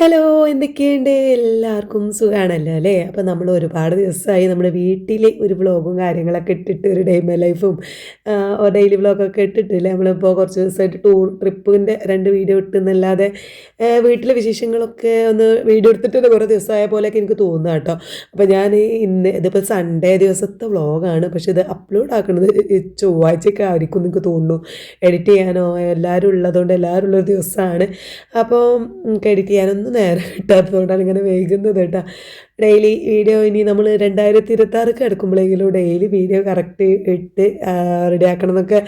Hello എന്തൊക്കെയുണ്ട്? എല്ലാവർക്കും സുഖമാണല്ലോ അല്ലേ? അപ്പോൾ നമ്മൾ ഒരുപാട് ദിവസമായി നമ്മുടെ വീട്ടിൽ ഒരു വ്ളോഗും കാര്യങ്ങളൊക്കെ ഇട്ടിട്ട് ഒരു ഡേ മൈ ലൈഫും ഡെയിലി വ്ളോഗൊക്കെ ഇട്ടിട്ടില്ലേ? നമ്മളിപ്പോൾ കുറച്ച് ദിവസമായിട്ട് ടൂർ ട്രിപ്പിന്റെ രണ്ട് വീഡിയോ ഇട്ടുന്നല്ലാതെ വീട്ടിലെ വിശേഷങ്ങളൊക്കെ ഒന്ന് വീഡിയോ എടുത്തിട്ട് കുറേ ദിവസമായ പോലെയൊക്കെ എനിക്ക് തോന്നുക കേട്ടോ. അപ്പോൾ ഞാൻ ഇന്ന് ഇതിപ്പോൾ സൺഡേ ദിവസത്തെ വ്ളോഗാണ് പക്ഷേ ഇത് അപ്ലോഡ് ആക്കുന്നത് ചൊവ്വാഴ്ചയൊക്കെ ആയിരിക്കും എനിക്ക് തോന്നുന്നു. എഡിറ്റ് ചെയ്യാനോ എല്ലാവരും ഉള്ളതുകൊണ്ട് എല്ലാവരും ഉള്ളൊരു ദിവസമാണ്. അപ്പോൾ എഡിറ്റ് ചെയ്യാനൊന്നും നേരം കിട്ടാത്തതുകൊണ്ടാണ് ഇങ്ങനെ വൈകുന്നത് കേട്ടോ. ഡെയിലി വീഡിയോ ഇനി നമ്മൾ രണ്ടായിരത്തി ഇരുപത്താറൊക്കെ എടുക്കുമ്പോഴെങ്കിലും ഡെയിലി വീഡിയോ കറക്റ്റ് ഇട്ട് റെഡിയാക്കണം എന്നൊക്കെ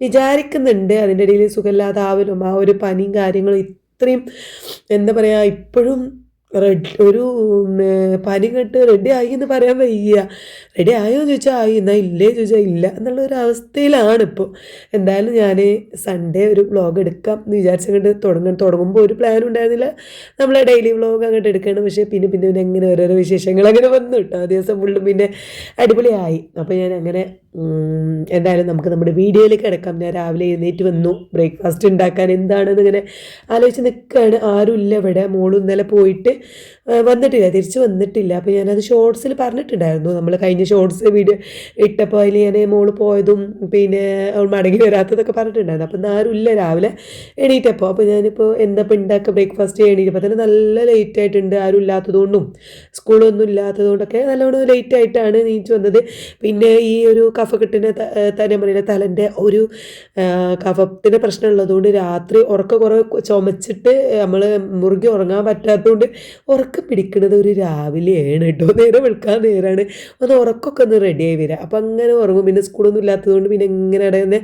വിചാരിക്കുന്നുണ്ട്. അതിന്റെ ഇടയിൽ സുഖമില്ലാതാവലും ആ ഒരു പനിയും കാര്യങ്ങളും ഇത്രയും എന്താ പറയുക ഇപ്പോഴും റെഡ് ഒരു പനി കെട്ട് റെഡി ആയി എന്ന് പറയാൻ വയ്യ. റെഡി ആയോ ചോദിച്ചാൽ ആയി. എന്നാൽ ഇല്ലേ ചോദിച്ചാൽ ഇല്ല എന്നുള്ള ഒരു അവസ്ഥയിലാണ് ഇപ്പോൾ എന്തായാലും ഞാൻ സൺഡേ ഒരു വ്ളോഗ് എടുക്കാം എന്ന് വിചാരിച്ചങ്ങോട്ട് തുടങ്ങാൻ തുടങ്ങുമ്പോൾ ഒരു പ്ലാൻ ഉണ്ടായിരുന്നില്ല. നമ്മളെ ഡെയിലി വ്ളോഗ് അങ്ങോട്ട് എടുക്കണം. പക്ഷേ പിന്നെ പിന്നെ പിന്നെ അങ്ങനെ ഓരോരോ വിശേഷങ്ങൾ അങ്ങനെ വന്നു കേട്ടോ. ആ ദിവസം ഫുള്ളും പിന്നെ അടിപൊളിയായി. അപ്പോൾ ഞാൻ അങ്ങനെ എന്തായാലും നമുക്ക് നമ്മുടെ വീഡിയോയിലേക്ക് കിടക്കാം. ഞാൻ രാവിലെ എഴുന്നേറ്റ് വന്നു. ബ്രേക്ക്ഫാസ്റ്റ് ഉണ്ടാക്കാൻ എന്താണെന്ന് ഇങ്ങനെ ആലോചിച്ച് നിൽക്കുകയാണ്. ഇല്ല ഇവിടെ. മോളും ഇന്നലെ പോയിട്ട് വന്നിട്ടില്ല തിരിച്ച് വന്നിട്ടില്ല. അപ്പോൾ ഞാനത് ഷോർട്സിൽ പറഞ്ഞിട്ടുണ്ടായിരുന്നു. നമ്മൾ കഴിഞ്ഞ ഷോർട്സ് വീഡിയോ ഇട്ടപ്പോൾ അതിൽ ഞാൻ മോൾ പോയതും പിന്നെ അവൾ മടങ്ങി വരാത്തതൊക്കെ പറഞ്ഞിട്ടുണ്ടായിരുന്നു. അപ്പോൾ ആരും ഇല്ല രാവിലെ എണീറ്റപ്പോൾ അപ്പോൾ ഞാനിപ്പോൾ എന്താ ഉണ്ടാക്കുക ബ്രേക്ക്ഫാസ്റ്റ് എണീറ്റപ്പോൾ തന്നെ നല്ല ലേറ്റ് ആയിട്ടുണ്ട് ആരും ഇല്ലാത്തതുകൊണ്ടും. സ്കൂളൊന്നും ഇല്ലാത്തതുകൊണ്ടൊക്കെ നല്ലോണം ലേറ്റ് ആയിട്ടാണ് നീച്ച് വന്നത്. പിന്നെ ഈ ഒരു കഫക്കെട്ടിന്റെ തന്നെ പറയുന്ന തലന്റെ ഒരു കഫത്തിന്റെ പ്രശ്നം ഉള്ളതുകൊണ്ട് രാത്രി ഉറക്ക കുറേ ചുമച്ചിട്ട് നമ്മൾ മുറുകി ഉറങ്ങാൻ പറ്റാത്തതുകൊണ്ട് ഉറക്കം പിടിക്കുന്നത് ഒരു രാവിലെയാണ് കേട്ടോ. നേരെ വെളുക്കാൻ നേരമാണ് അത് ഉറക്കമൊക്കെ ഒന്ന് റെഡിയായി വരിക അപ്പം അങ്ങനെ ഉറങ്ങും. പിന്നെ സ്കൂളൊന്നും ഇല്ലാത്തതുകൊണ്ട് പിന്നെ ഇങ്ങനെ ഇടയിൽ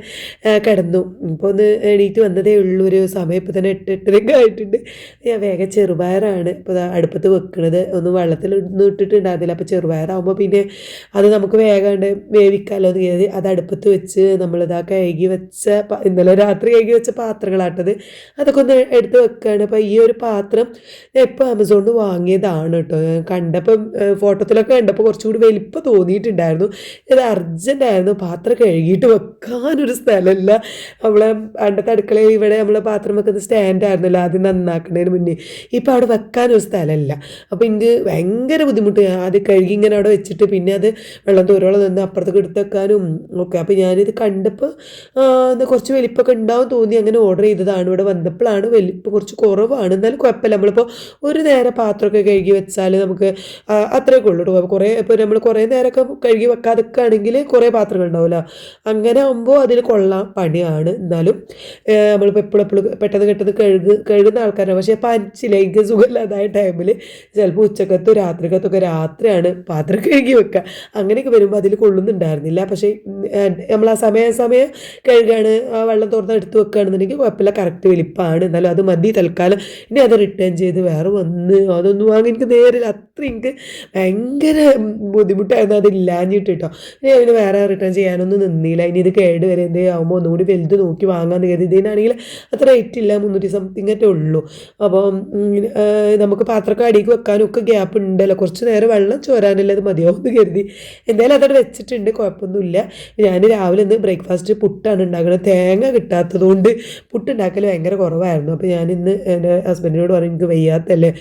കിടന്നു. ഇപ്പോൾ ഒന്ന് എണീറ്റ് വന്നതേ ഉള്ളൂ. ഒരു സമയം ഇപ്പോൾ തന്നെ എട്ട് എട്ടരയൊക്കെ ആയിട്ടുണ്ട്. ഞാൻ വേഗം ചെറുപയറാണ്. ഇപ്പോൾ അടുപ്പത്ത് വെക്കണത്. ഒന്ന് വെള്ളത്തിൽ ഒന്നും ഇട്ടിട്ടുണ്ടായിരുന്നില്ല. അപ്പോൾ ചെറുപയറാകുമ്പോൾ പിന്നെ അത് നമുക്ക് വേഗം വേവിക്കാമല്ലോ എന്ന് കരുതി അത് അടുപ്പത്ത് വെച്ച് നമ്മളിതാ കഴുകി വെച്ച ഇന്നലെ രാത്രി കഴുകി വെച്ച പാത്രങ്ങളാട്ടത്. അതൊക്കെ ഒന്ന് എടുത്ത് വെക്കുകയാണ് അപ്പോൾ ഈ ഒരു പാത്രം ഞാൻ ഇപ്പോൾ ആമസോണിൽ വാങ്ങിയതാണ് കേട്ടോ കണ്ടപ്പം ഫോട്ടോത്തിലൊക്കെ കണ്ടപ്പോൾ കുറച്ചുകൂടി വലിപ്പം തോന്നിയിട്ടുണ്ടായിരുന്നു. ഇത് അർജന്റായിരുന്നു പാത്രം കഴുകിയിട്ട് വെക്കാനൊരു സ്ഥലമില്ല. നമ്മളെ പണ്ടത്തെ അടുക്കളയിൽ ഇവിടെ നമ്മളെ പാത്രം വെക്കുന്ന സ്റ്റാൻഡായിരുന്നല്ലോ ആദ്യം നന്നാക്കുന്നതിന് മുന്നേ. ഇപ്പം അവിടെ വെക്കാനൊരു സ്ഥലമില്ല. അപ്പോൾ എനിക്ക് ഭയങ്കര ബുദ്ധിമുട്ട്. ആദ്യം കഴുകി ഇങ്ങനെ അവിടെ വെച്ചിട്ട് പിന്നെ അത് വെള്ളം തോരോളം നിന്ന് അപ്പുറത്തേക്ക് എടുത്ത് വെക്കാനും ഒക്കെ. അപ്പോൾ ഞാനിത് കണ്ടപ്പോൾ കുറച്ച് വലിപ്പമൊക്കെ ഉണ്ടാവും തോന്നി. അങ്ങനെ ഓർഡർ ചെയ്തതാണ്. ഇവിടെ വന്നപ്പോഴാണ് വലിപ്പം കുറച്ച് കുറവാണ്. എന്നാലും കുഴപ്പമില്ല. നമ്മളിപ്പോൾ ഒരു നേരെ പാത്രമൊക്കെ കഴുകി വെച്ചാൽ നമുക്ക് അത്രയൊക്കെ ഉള്ളൂ കേട്ടോ. കുറേ ഇപ്പോൾ നമ്മൾ കുറേ നേരമൊക്കെ കഴുകി വെക്കാതൊക്കെയാണെങ്കിൽ കുറേ പാത്രങ്ങൾ ഉണ്ടാവില്ല അങ്ങനെ ആകുമ്പോൾ അതിൽ കൊള്ളാം പണിയാണ്. എന്നാലും നമ്മളിപ്പോൾ എപ്പോഴും എപ്പോഴും പെട്ടെന്ന് പെട്ടെന്ന് കഴുകു കഴുകുന്ന ആൾക്കാരാണ്. പക്ഷേ പനിച്ചിലേക്ക് സുഖമില്ലാതായ ടൈമിൽ ചിലപ്പോൾ ഉച്ചക്കത്തും രാത്രിക്കത്തൊക്കെ രാത്രിയാണ് പാത്രം കഴുകി വെക്കുക അങ്ങനെയൊക്കെ വരുമ്പോൾ അതിൽ കൊള്ളുന്നുണ്ടായിരുന്നില്ല. പക്ഷേ നമ്മൾ ആ സമയ സമയം കഴുകാണ് ആ വെള്ളം തുറന്ന് എടുത്ത് വെക്കുകയാണെന്നുണ്ടെങ്കിൽ കുഴപ്പമില്ല. കറക്റ്റ് വലിപ്പമാണ് എന്നാലും അത് മതി. തൽക്കാലം ഇനി അത് റിട്ടേൺ ചെയ്ത് വേറെ വന്ന് അതൊന്നും വാങ്ങി എനിക്ക് നേരിൽ അത്ര എനിക്ക് ഭയങ്കര ബുദ്ധിമുട്ടായിരുന്നു അത് ഇല്ലാഞ്ഞിട്ട് കേട്ടോ. ഇനി അതിന് വേറെ റിട്ടേൺ ചെയ്യാനൊന്നും നിന്നില്ല. ഇനി ഇത് കേട് വരെ എന്തേ ആകുമ്പോൾ ഒന്നുകൂടി വലുത് നോക്കി വാങ്ങാമെന്ന് കരുതി. ഇതിനാണെങ്കിൽ അത്ര റേറ്റ് ഇല്ല മുന്നൂറ്റി സംതിങ് ഒക്കെ ഉള്ളൂ. അപ്പോൾ നമുക്ക് പാത്രമൊക്കെ അടിക്ക് വെക്കാനും ഒക്കെ ഗ്യാപ്പ് ഉണ്ടല്ലോ. കുറച്ച് നേരം വെള്ളം ചോരാനല്ലേ അത് മതിയാവും എന്ന് കരുതി. എന്തായാലും അതവിടെ വെച്ചിട്ടുണ്ട്. കുഴപ്പമൊന്നുമില്ല. ഞാൻ രാവിലെ ഇന്ന് ബ്രേക്ക്ഫാസ്റ്റ് പുട്ടാണ് ഉണ്ടാക്കുന്നത്. തേങ്ങ കിട്ടാത്തതുകൊണ്ട് പുട്ടുണ്ടാക്കൽ ഭയങ്കര കുറവായിരുന്നു. അപ്പോൾ ഞാൻ ഇന്ന് എന്റെ ഹസ്ബൻഡിനോട് പറഞ്ഞു എനിക്ക് വയ്യാത്തല്ലേ?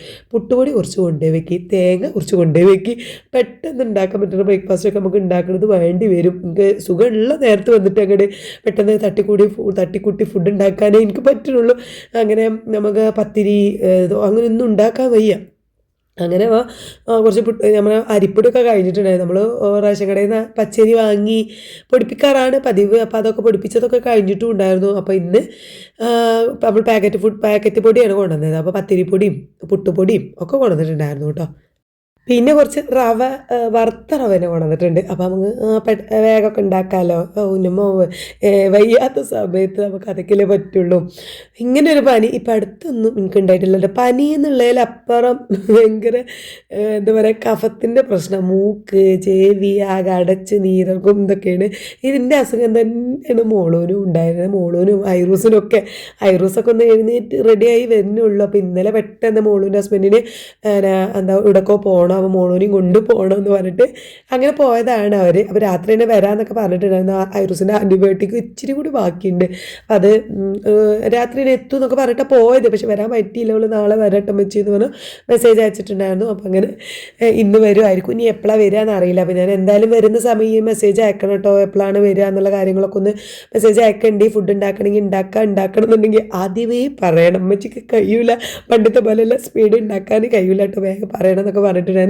പുട്ടുപൊടി കുറച്ച് കൊണ്ടുപോയി തേങ്ങ കുറച്ച് കൊണ്ടുപോയി വെക്കി. പെട്ടെന്ന് ഉണ്ടാക്കാൻ പറ്റുന്ന ബ്രേക്ക്ഫാസ്റ്റൊക്കെ നമുക്ക് ഉണ്ടാക്കുന്നത് വേണ്ടി വരും. എനിക്ക് സുഖമുള്ള നേരത്ത് വന്നിട്ട് അങ്ങോട്ട് പെട്ടെന്ന് തട്ടിക്കൂടി തട്ടിക്കൂട്ടി ഫുഡ് ഉണ്ടാക്കാനേ എനിക്ക് പറ്റുള്ളൂ അങ്ങനെ നമുക്ക് പത്തിരി അങ്ങനെയൊന്നും ഉണ്ടാക്കാൻ വയ്യ. അങ്ങനെ കുറച്ച് നമ്മൾ അരിപ്പൊടിയൊക്കെ കഴിഞ്ഞിട്ടുണ്ടായിരുന്നു. നമ്മൾ റേഷൻ കടയിൽ നിന്ന് പച്ചരി വാങ്ങി പൊടിപ്പിക്കാറാണ് പതിവ്. അപ്പോൾ അതൊക്കെ പൊടിപ്പിച്ചതൊക്കെ കഴിഞ്ഞിട്ടും ഉണ്ടായിരുന്നു. അപ്പോൾ ഇന്ന് നമ്മൾ പാക്കറ്റ് ഫുഡ് പാക്കറ്റ് പൊടിയാണ് കൊണ്ടുവന്നത്. അപ്പോൾ പത്തിരിപ്പൊടിയും പുട്ടുപൊടിയും ഒക്കെ കൊണ്ടുവന്നിട്ടുണ്ടായിരുന്നു കേട്ടോ. പിന്നെ കുറച്ച് റവ വറുത്ത റവനെ കൊണ്ടുവന്നിട്ടുണ്ട്. അപ്പം നമുക്ക് വേഗമൊക്കെ ഉണ്ടാക്കാമല്ലോ ഉന്നമോ വയ്യാത്ത സമയത്ത് നമുക്ക് അതൊക്കെയല്ലേ പറ്റുള്ളൂ. ഇങ്ങനെ ഒരു പനി ഇപ്പം അടുത്തൊന്നും എനിക്ക് ഉണ്ടായിട്ടില്ല പനി എന്നുള്ളതിലപ്പുറം ഭയങ്കര എന്താ പറയുക കഫത്തിന്റെ പ്രശ്നം. മൂക്ക് ചേവി ആകെ അടച്ച് നീരക്കും ഇതൊക്കെയാണ്. ഇതിന്റെ അസുഖം തന്നെയാണ് മോളൂനും ഉണ്ടായിരുന്നത്. മോളൂനും ഐറൂസിനും ഒക്കെ. ഐറൂസൊക്കെ ഒന്ന് എഴുന്നേറ്റ് റെഡിയായി വരുന്നുള്ളൂ. അപ്പോൾ ഇന്നലെ പെട്ടെന്ന് മോളൂന്റെ ഹസ്ബൻഡിന് എന്താ ഇവിടെക്കോ പോകണം പോകണം അപ്പോൾ മോളൂനെയും കൊണ്ട് പോകണം എന്ന് പറഞ്ഞിട്ട് അങ്ങനെ പോയതാണ് അവർ അപ്പോൾ രാത്രി തന്നെ വരാമെന്നൊക്കെ പറഞ്ഞിട്ടുണ്ടായിരുന്നു. ഐറൂസിന്റെ ആന്റിബയോട്ടിക് ഇച്ചിരി കൂടി ബാക്കിയുണ്ട്. അത് രാത്രി എത്തും എന്നൊക്കെ പറഞ്ഞിട്ടാണ് പോയത്. പക്ഷെ വരാൻ പറ്റിയില്ല. അവൾ നാളെ വരട്ടെ വെച്ച് എന്ന് പറഞ്ഞു മെസ്സേജ് അയച്ചിട്ടുണ്ടായിരുന്നു. അപ്പോൾ അങ്ങനെ ഇന്ന് വരുമായിരിക്കും ഇനി എപ്പോഴാണ് വരിക എന്നറിയില്ല അപ്പോൾ ഞാൻ എന്തായാലും വരുന്ന സമയം മെസ്സേജ് അയക്കണം കേട്ടോ എപ്പോഴാണ് വരിക എന്നുള്ള കാര്യങ്ങളൊക്കെ ഒന്ന് മെസ്സേജ് അയക്കണ്ടേ. ഫുഡ് ഉണ്ടാക്കണമെങ്കിൽ ഉണ്ടാക്കുക ഉണ്ടാക്കണം എന്നുണ്ടെങ്കിൽ ആദ്യമേ പറയണം. അമ്മച്ചിക്ക് കഴിയൂല. പണ്ടത്തെ പോലെയുള്ള സ്പീഡ് ഉണ്ടാക്കാൻ കഴിയൂല കേട്ടോ വേഗം പറയണം എന്നൊക്കെ പറഞ്ഞിട്ടുണ്ടായിരുന്നു.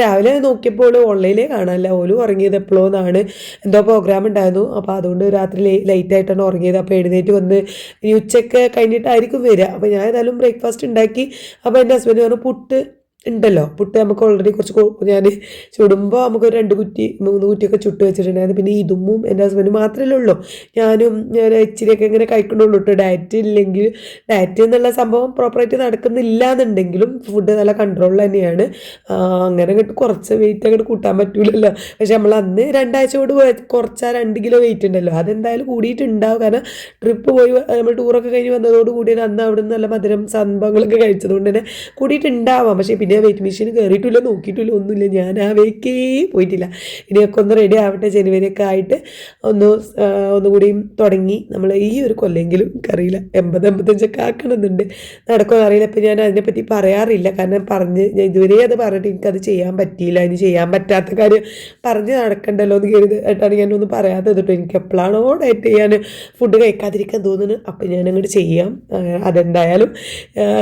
രാവിലെ നോക്കിയപ്പോൾ ഓൺലൈനിൽ കാണാനില്ല. ഓലും ഉറങ്ങിയത് എപ്പോഴോ എന്നാണ് എന്തോ പ്രോഗ്രാം ഉണ്ടായിരുന്നു. അപ്പോൾ അതുകൊണ്ട് രാത്രി ലൈറ്റായിട്ടാണ് ഉറങ്ങിയത്. അപ്പോൾ എഴുന്നേറ്റ് വന്ന് ഇനി ഉച്ചയ്ക്ക് കഴിഞ്ഞിട്ടായിരിക്കും വരിക. അപ്പോൾ ഞാൻ ഏതായാലും ബ്രേക്ക്ഫാസ്റ്റ് ഉണ്ടാക്കി. അപ്പോൾ എന്റെ ഹസ്ബൻഡ് പറഞ്ഞു പുട്ട് ഉണ്ടല്ലോ. പുട്ട് നമുക്ക് ഓൾറെഡി കുറച്ച് ഞാൻ ചുടുമ്പോൾ നമുക്ക് ഒരു രണ്ട് കുറ്റി മൂന്ന് കുറ്റിയൊക്കെ ചുട്ട് വെച്ചിട്ടുണ്ടായിരുന്നു. പിന്നെ ഇതുമ്മും എന്റെ ഹസ്ബൻഡ് മാത്രമല്ലേ ഉള്ളൂ. ഞാനും ഞാൻ ഇച്ചിരിയൊക്കെ ഇങ്ങനെ കഴിക്കണുള്ളൂ കേട്ടോ ഡയറ്റ് ഇല്ലെങ്കിൽ ഡയറ്റ് എന്നുള്ള സംഭവം പ്രോപ്പറായിട്ട് നടക്കുന്നില്ല എന്നുണ്ടെങ്കിലും ഫുഡ് നല്ല കൺട്രോളിൽ തന്നെയാണ്. അങ്ങനെ അങ്ങോട്ട് കുറച്ച് വെയിറ്റ് അങ്ങോട്ട് കൂട്ടാൻ പറ്റൂലല്ലോ. പക്ഷെ നമ്മൾ അന്ന് രണ്ടാഴ്ച കൊണ്ട് കുറച്ച് രണ്ട് കിലോ വെയിറ്റ് ഉണ്ടല്ലോ. അതെന്തായാലും കൂടിയിട്ടുണ്ടാവും. കാരണം ട്രിപ്പ് പോയി നമ്മൾ ടൂറൊക്കെ കഴിഞ്ഞ് വന്നതോടുകൂടി അന്ന് അവിടെ നിന്ന് നല്ല മധുരം സംഭവങ്ങളൊക്കെ കഴിച്ചതുകൊണ്ട് തന്നെ കൂടിയിട്ടുണ്ടാവാം. പക്ഷേ പിന്നെ വെയിറ്റ് മെഷീൻ കയറിയിട്ടില്ല നോക്കിയിട്ടില്ല ഒന്നുമില്ല. ഞാൻ ആ വേക്കേ പോയിട്ടില്ല. ഇനിയൊക്കെ ഒന്ന് റെഡി ആവട്ടെ ജനുവരിയൊക്കെ ആയിട്ട് ഒന്ന് ഒന്നുകൂടി തുടങ്ങി. നമ്മൾ ഈ ഒരു കൊല്ലെങ്കിലും അറിയില്ല എൺപത് എൺപത്തഞ്ചൊക്കെ ആക്കണമെന്നുണ്ട്. നടക്കുമെന്ന് അറിയില്ല ഇപ്പം ഞാൻ അതിനെപ്പറ്റി പറയാറില്ല. കാരണം പറഞ്ഞ് ഞാൻ ഇതുവരെ അത് പറഞ്ഞിട്ട് എനിക്കത് ചെയ്യാൻ പറ്റിയില്ല. ഇനി ചെയ്യാൻ പറ്റാത്ത കാര്യം പറഞ്ഞ് നടക്കണ്ടല്ലോ എന്ന് കരുതി ആയിട്ടാണ് ഞാനൊന്നും പറയാത്തത് കേട്ടോ. എനിക്ക് എപ്പോഴാണോ ഡയറ്റ് ചെയ്യാൻ ഫുഡ് കഴിക്കാതിരിക്കാൻ തോന്നുന്നു അപ്പം ഞാൻ അങ്ങോട്ട് ചെയ്യാം അതെന്തായാലും